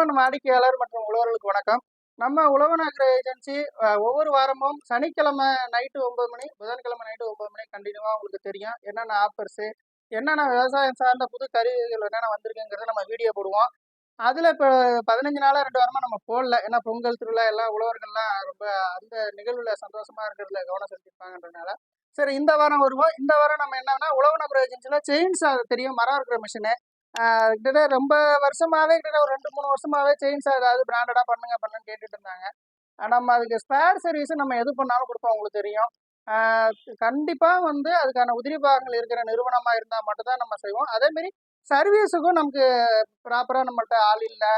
உழவன் வாடிக்கையாளர் மற்றும் உழவர்களுக்கு வணக்கம். நம்ம உழவன் அக்ர ஏஜென்சி ஒவ்வொரு வாரமும் சனிக்கிழமை நைட்டு ஒன்பது மணி புதன்கிழமை நைட்டு ஒன்பது மணி கண்டினியூவாக உங்களுக்கு தெரியும். என்னென்ன ஆஃபர்ஸு என்னென்ன விவசாயம் சார்ந்த புது கருவிகள் என்னென்ன வந்திருக்குங்கிறத நம்ம வீடியோ போடுவோம். அதில் இப்போ பதினஞ்சு நாளாக ரெண்டு வாரமாக நம்ம போடல. ஏன்னா பொங்கல் திருவிழா எல்லாம் உழவர்கள்லாம் ரொம்ப அந்த நிகழ்வில் சந்தோஷமாக இருக்கிறதுல கவனம் செலுத்திருப்பாங்கன்றதுனால சரி இந்த வாரம் வருவோம். இந்த வாரம் நம்ம என்னன்னா உழவு நபர் ஏஜென்சியில் செயின்ஸ் தெரியும். மரம் இருக்கிற மிஷினு கிட்டத்தட்ட ரொம்ப வருஷமாவே கிட்டத்தட்ட ஒரு ரெண்டு மூணு வருஷமாவே செயின்ஸ் ஏதாவது பிராண்டடா பண்ணுங்க பண்ணுன்னு கேட்டுட்டு இருந்தாங்க. நம்ம அதுக்கு ஸ்பேர் சர்வீஸ் நம்ம எது பண்ணாலும் கொடுப்போம் உங்களுக்கு தெரியும். கண்டிப்பாக கண்டிப்பா வந்து அதுக்கான உதிரி பாகங்கள் இருக்கிற நிறுவனமா இருந்தா மட்டும்தான் நம்ம செய்வோம். அதேமாரி சர்வீஸுக்கும் நமக்கு ப்ராப்பரா நம்மள்கிட்ட ஆள் இல்லை.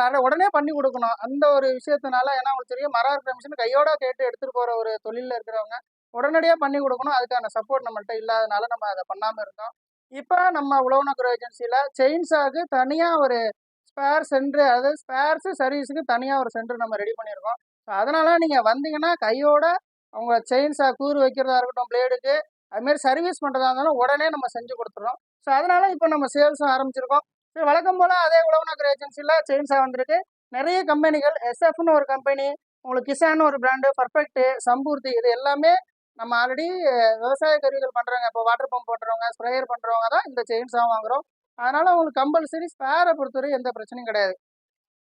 நிறைய உடனே பண்ணி கொடுக்கணும். அந்த ஒரு விஷயத்தினால ஏன்னா உங்களுக்கு தெரியும் மரம் இருக்கிற மிஷின் கையோட கேட்டு எடுத்துட்டு போற ஒரு தொழில இருக்கிறவங்க உடனடியாக பண்ணி கொடுக்கணும். அதுக்கான சப்போர்ட் நம்மள்ட்ட இல்லாதனால நம்ம அதை பண்ணாமல் இருந்தோம். இப்போ நம்ம உழவனக்குற ஏஜென்சியில் செயின்ஸாவுக்கு தனியாக ஒரு ஸ்பேர் சென்டர் அதாவது ஸ்பேர்ஸு சர்வீஸுக்கு தனியாக ஒரு சென்டர் நம்ம ரெடி பண்ணியிருக்கோம். ஸோ அதனால் நீங்கள் வந்தீங்கன்னா கையோட அவங்க செயின்ஸா கூறு வைக்கிறதா இருக்கட்டும் பிளேடுக்கு அதுமாரி சர்வீஸ் பண்ணுறதா இருந்தாலும் உடனே நம்ம செஞ்சு கொடுத்துறோம். ஸோ அதனால் இப்போ நம்ம சேல்ஸும் ஆரம்பிச்சிருக்கோம். சரி வழக்கம் போல் அதே உழவனக்குற ஏஜென்சியில் செயின்ஸா வந்திருக்கு. நிறைய கம்பெனிகள் எஸ்எஃப்னு ஒரு கம்பெனி உங்களுக்கு கிசான் ஒரு பிராண்டு பர்ஃபெக்ட்டு சம்பூர்த்தி இது எல்லாமே நம்ம ஆல்ரெடி விவசாய கருவிகள் பண்ணுறவங்க இப்போ வாட்டர் பம்ப் பண்ணுறவங்க ஸ்ப்ரேயர் பண்ணுறவங்க தான் இந்த செயின்ஸாக வாங்குறோம். அதனால உங்களுக்கு கம்பல்சரி ஸ்பேரை பொறுத்தவரை எந்த பிரச்சனையும் கிடையாது.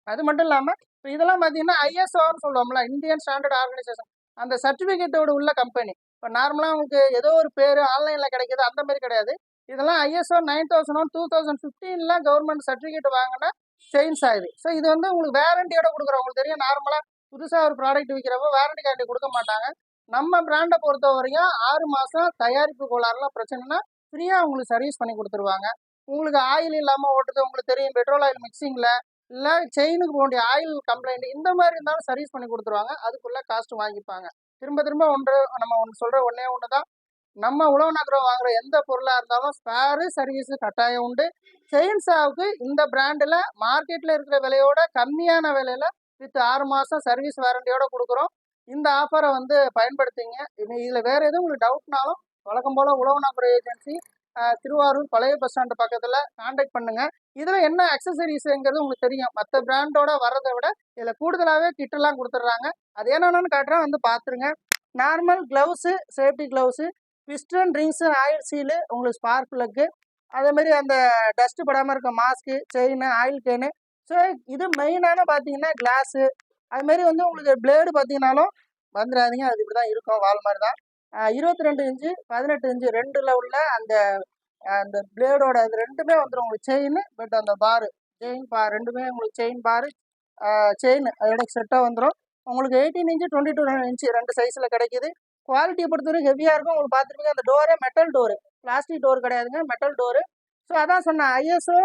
அது மட்டும் இல்லாமல் இப்போ இதெல்லாம் பார்த்தீங்கன்னா ஐஎஸ்ஓன்னு சொல்லுவோம்ல இந்தியன் ஸ்டாண்டர்ட் ஆர்கனைசேஷன் அந்த சர்டிஃபிகேட்டோட உள்ள கம்பெனி இப்போ நார்மலாக உங்களுக்கு ஏதோ ஒரு பேர் ஆன்லைனில் கிடைக்கிது அந்த மாதிரி கிடையாது. இதெல்லாம் ISO nine thousand one two thousand ஃபிஃப்டீனில் government certificate வாங்கினா சேஞ்ச் ஆகுது ஸோ இது வந்து உங்களுக்கு வேரண்டியோட கொடுக்குறோம். உங்களுக்கு தெரியும் நார்மலாக புதுசாக ஒரு ப்ராடக்ட் விற்கிறப்போ வேரண்டி கேரண்டி கொடுக்க மாட்டாங்க. நம்ம பிராண்டை பொறுத்த வரையும் ஆறு மாதம் தயாரிப்பு கோளாறுலாம் பிரச்சனைனா ஃப்ரீயாக உங்களுக்கு சர்வீஸ் பண்ணி கொடுத்துருவாங்க. உங்களுக்கு ஆயில் இல்லாமல் ஓட்டுறது உங்களுக்கு தெரியும் பெட்ரோல் ஆயில் மிக்சிங்கில் இல்லை செயினுக்கு போக வேண்டிய ஆயில் கம்ப்ளைண்ட் இந்த மாதிரி இருந்தாலும் சர்வீஸ் பண்ணி கொடுத்துருவாங்க. அதுக்குள்ளே காஸ்ட் வாங்கிப்பாங்க. திரும்ப திரும்ப ஒன்று நம்ம ஒன்று சொல்கிற ஒன்றே ஒன்று தான் நம்ம உழவு நகரம் வாங்குற எந்த பொருளாக இருந்தாலும் ஸ்பேரு சர்வீஸு கட்டாயம் உண்டு. செயின்ஸாவுக்கு இந்த பிராண்டில் மார்க்கெட்டில் இருக்கிற விலையோட கம்மியான விலையில் வித் ஆறு மாதம் சர்வீஸ் வாரண்டியோட கொடுக்குறோம். இந்த ஆஃபரை வந்து பயன்படுத்திங்க. இது இதில் வேறு எதுவும் உங்களுக்கு டவுட்னாலும் வழக்கம் போல் உழவு நபர் ஏஜென்சி திருவாரூர் பழைய பஸ் ஸ்டாண்டு பக்கத்தில் காண்டாக்ட் பண்ணுங்கள் இதில் என்ன அக்சசரிஸுங்கிறது உங்களுக்கு தெரியும். மற்ற பிராண்டோட வர்றதை விட இதில் கூடுதலாகவே கிட்டெல்லாம் கொடுத்துட்றாங்க. அது என்னென்னு காட்டுறேன் வந்து பார்த்துருங்க normal gloves safety gloves piston rings oil seal உங்களுக்கு ஸ்பார்க் ப்ளக்கு அதேமாரி அந்த டஸ்ட்டு படாமல் இருக்க mask chain oil can so இது மெயினான பார்த்தீங்கன்னா கிளாஸு அதுமாரி வந்து உங்களுக்கு பிளேடு பார்த்தீங்கன்னாலும் வந்துடாதீங்க. அது இப்படி தான் இருக்கும். வால் மாதிரி தான் இருபத்தி ரெண்டு இன்ச்சு பதினெட்டு இன்ச்சு ரெண்டில் உள்ள அந்த அந்த பிளேடோட அது ரெண்டுமே வந்துடும் உங்களுக்கு செயின் பட் அந்த பாரு செயின் பா ரெண்டுமே உங்களுக்கு செயின் பாரு செயின் அதோட செட்டாக வந்துடும் உங்களுக்கு eighteen inch twenty two inch ரெண்டு சைஸில் கிடைக்கிது. குவாலிட்டியை பொறுத்தவரைக்கும் ஹெவியாக இருக்கும். உங்களுக்கு பார்த்துருப்பீங்க அந்த டோரே மெட்டல் டோரு பிளாஸ்டிக் டோர் கிடையாதுங்க மெட்டல் டோரு ஸோ அதான் சொன்னேன் ஐஎஸ்ஓ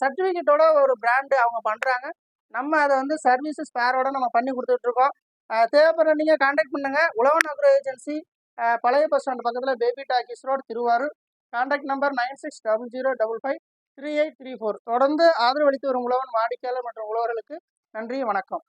சர்டிஃபிகேட்டோட ஒரு பிராண்டு அவங்க பண்ணுறாங்க நம்ம அதை வந்து சர்வீசஸ் ஸ்பேரோட நம்ம பண்ணி கொடுத்துட்ருக்கோம். தேவைப்படுற நீங்கள் காண்டாக்ட் பண்ணுங்கள் உழவன் அக்ரோ ஏஜென்சி பழைய பஸ் ஸ்டாண்ட் பக்கத்தில் baby talkies road Thiruvarur. Contact number nine six double zero double five three eight three four தொடர்ந்து ஆதரவளித்து வரும் உழவன் வாடிக்கையாளர் மற்றும் உழவர்களுக்கு நன்றி வணக்கம்.